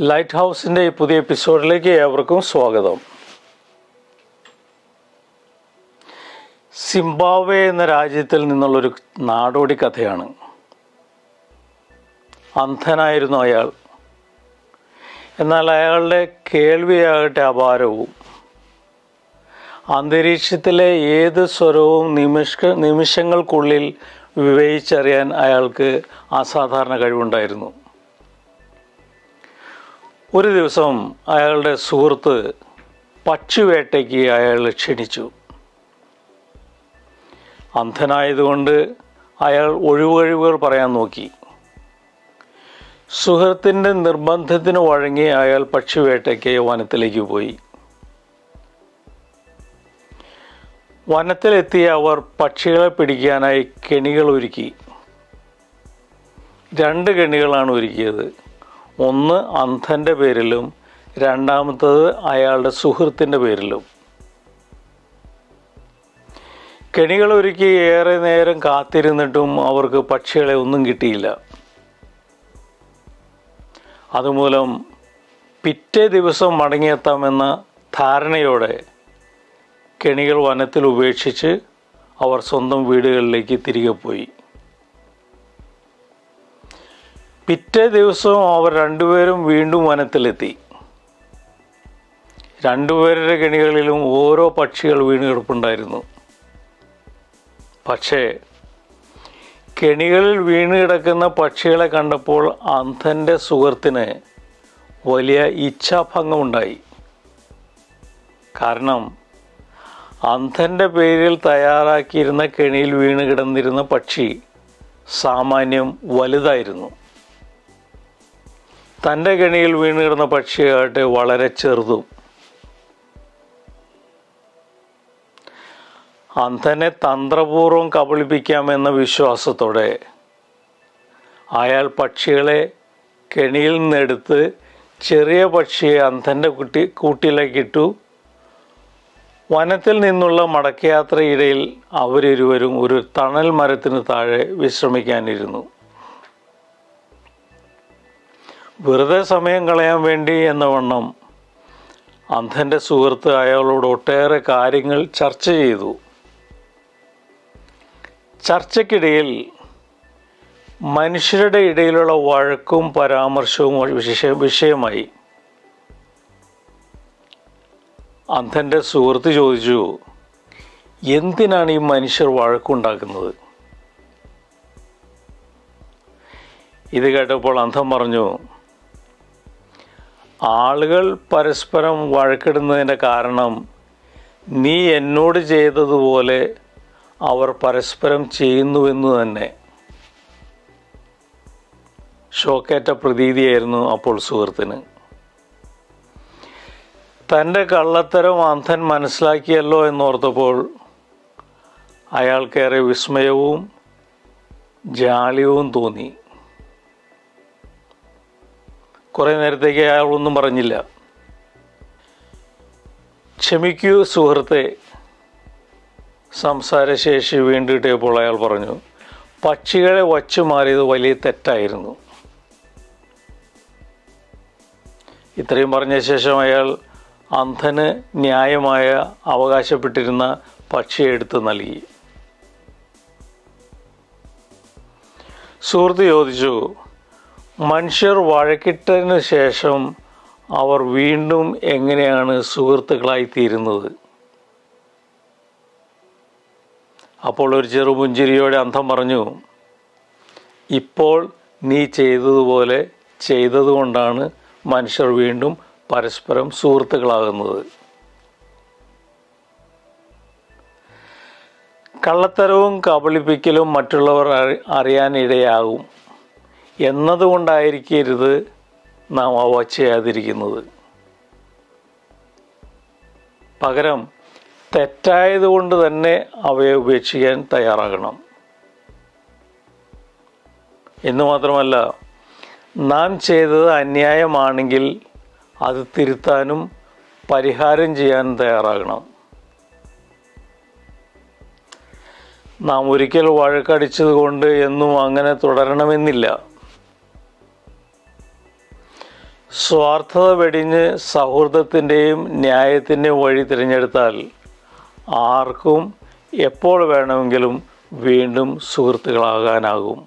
Light ഹൗസിന്റെ ഈ പുതിയ എപ്പിസോഡിലേക്ക് ഏവർക്കും സ്വാഗതം. സിംബാബ്വെ എന്ന രാജ്യത്തിൽ നിന്നുള്ളൊരു നാടോടി കഥയാണ്. അന്ധനായിരുന്നു അയാൾ. എന്നാൽ അയാളുടെ കേൾവിയാകട്ടെ അപാരവും. അന്തരീക്ഷത്തിലെ ഏത് സ്വരവും നിമിഷ നിമിഷങ്ങൾക്കുള്ളിൽ വിവേചിച്ചറിയാൻ അയാൾക്ക് അസാധാരണ കഴിവുണ്ടായിരുന്നു. ഒരു ദിവസം അയാളുടെ സുഹൃത്ത് പക്ഷിവേട്ടയ്ക്ക് അയാൾ ക്ഷണിച്ചു. അന്ധനായതുകൊണ്ട് അയാൾ ഒഴിവൊഴിവുകൾ പറയാൻ നോക്കി. സുഹൃത്തിന്റെ നിർബന്ധത്തിന് വഴങ്ങി അയാൾ പക്ഷിവേട്ടയ്ക്ക് വനത്തിലേക്ക് പോയി. വനത്തിലെത്തിയ അവർ പക്ഷികളെ പിടിക്കാനായി കെണികൾ ഒരുക്കി. രണ്ട് കെണികളാണ് ഒരുക്കിയത്. ഒന്ന് അന്ധന്റെ പേരിലും രണ്ടാമത്തത് അയാളുടെ സുഹൃത്തിന്റെ പേരിലും. കെണികൾ ഒരുക്കി ഏറെ നേരം കാത്തിരുന്നിട്ടും അവർക്ക് പക്ഷികളെ ഒന്നും കിട്ടിയില്ല. അതുമൂലം പിറ്റേ ദിവസം മടങ്ങിയെത്താമെന്ന ധാരണയോടെ കെണികൾ വനത്തിൽ ഉപേക്ഷിച്ച് അവർ സ്വന്തം വീടുകളിലേക്ക് തിരികെ പോയി. പിറ്റേ ദിവസവും അവർ രണ്ടുപേരും വീണ്ടും വനത്തിലെത്തി. രണ്ടുപേരുടെ കെണികളിലും ഓരോ പക്ഷികൾ വീണ് കിടപ്പുണ്ടായിരുന്നു പക്ഷേ കെണികളിൽ വീണ് കിടക്കുന്ന പക്ഷികളെ കണ്ടപ്പോൾ അന്ധന്റെ സുഹൃത്തിന് വലിയ ഇച്ഛാഭംഗമുണ്ടായി. കാരണം അന്ധന്റെ പേരിൽ തയ്യാറാക്കിയിരുന്ന കെണിയിൽ വീണ് കിടന്നിരുന്ന പക്ഷി സാമാന്യം വലുതായിരുന്നു. തന്റെ കെണിയിൽ വീണ് കിടന്ന പക്ഷിയാകട്ടെ വളരെ ചെറുതും. അന്ധനെ തന്ത്രപൂർവം കബളിപ്പിക്കാമെന്ന വിശ്വാസത്തോടെ അയാൾ പക്ഷികളെ കെണിയിൽ നിന്നെടുത്ത് ചെറിയ പക്ഷിയെ അന്ധന്റെ കുട്ടി കൂട്ടിലേക്കിട്ടു വനത്തിൽ നിന്നുള്ള മടക്കയാത്രയിടയിൽ അവരിരുവരും ഒരു തണൽ മരത്തിന് താഴെ വിശ്രമിക്കാനിരുന്നു. വെറുതെ സമയം കളയാൻ വേണ്ടി എന്ന വണ്ണം അന്ധന്റെ സുഹൃത്ത് അയാളോട് ഒട്ടേറെ കാര്യങ്ങൾ ചർച്ച ചെയ്തു. ചർച്ചയ്ക്കിടയിൽ മനുഷ്യരുടെ ഇടയിലുള്ള വഴക്കും പരാമർശവും വിഷയ വിഷയമായി. അന്ധന്റെ സുഹൃത്ത് ചോദിച്ചു എന്തിനാണ് ഈ മനുഷ്യർ വഴക്കുണ്ടാക്കുന്നത്? ഇത് കേട്ടപ്പോൾ അന്ധം പറഞ്ഞു ആളുകൾ പരസ്പരം വഴക്കിടുന്നതിന്റെ കാരണം നീ എന്നോട് ചെയ്തതുപോലെ അവർ പരസ്പരം ചെയ്യുന്നുവെന്ന് തന്നെ. ഷോക്കേറ്റ പ്രതീതിയായിരുന്നു അപ്പോൾ സുഹൃത്തിന്. തന്റെ കള്ളത്തരം അന്ധൻ മനസ്സിലാക്കിയല്ലോ എന്നോർത്തപ്പോൾ അയാൾക്കേറെ വിസ്മയവും ജാളിയവും തോന്നി. കുറേ നേരത്തേക്ക് അയാളൊന്നും പറഞ്ഞില്ല. ക്ഷമിക്കൂ സുഹൃത്തെ സംസാരശേഷി വീണ്ടും കിട്ടിയപ്പോൾ അയാൾ പറഞ്ഞു പക്ഷികളെ വച്ചു മാറിയത് വലിയ തെറ്റായിരുന്നു. ഇത്രയും പറഞ്ഞ ശേഷം അയാൾ അന്ധന് ന്യായമായ അവകാശപ്പെട്ടിരുന്ന പക്ഷിയെ എടുത്ത് നൽകി. സുഹൃത്ത് ചോദിച്ചു മനുഷ്യർ വഴക്കിട്ടതിന് ശേഷം അവർ വീണ്ടും എങ്ങനെയാണ് സുഹൃത്തുക്കളായി തീരുന്നത്? അപ്പോൾ ഒരു ചെറു ചെറുപുഞ്ചിരിയോടെ അന്ധം പറഞ്ഞു ഇപ്പോൾ നീ ചെയ്തതുപോലെ ചെയ്തതുകൊണ്ടാണ് മനുഷ്യർ വീണ്ടും പരസ്പരം സുഹൃത്തുക്കളാകുന്നത്. കള്ളത്തരവും കബളിപ്പിക്കലും മറ്റുള്ളവർ അറി- അറിയാനിടയാകും. എന്നതുകൊണ്ടായിരിക്കരുത് നാം അവ ചെയ്യാതിരിക്കുന്നത്. പകരം തെറ്റായതുകൊണ്ട് തന്നെ അവയെ ഉപേക്ഷിക്കാൻ തയ്യാറാകണം. എന്ന് മാത്രമല്ല നാം ചെയ്തത് അന്യായമാണെങ്കിൽ അത് തിരുത്താനും പരിഹാരം ചെയ്യാനും തയ്യാറാകണം. നാം ഒരിക്കൽ വഴക്കടിച്ചത് കൊണ്ട് എന്നും അങ്ങനെ തുടരണമെന്നില്ല. സ്വാർത്ഥത വെടിഞ്ഞ് സൗഹൃദത്തിന്റെയും ന്യായത്തിന്റെയും വഴി തിരഞ്ഞെടുത്താൽ ആർക്കും എപ്പോൾ വേണമെങ്കിലും വീണ്ടും സുഹൃത്തുക്കളാകാനാകും.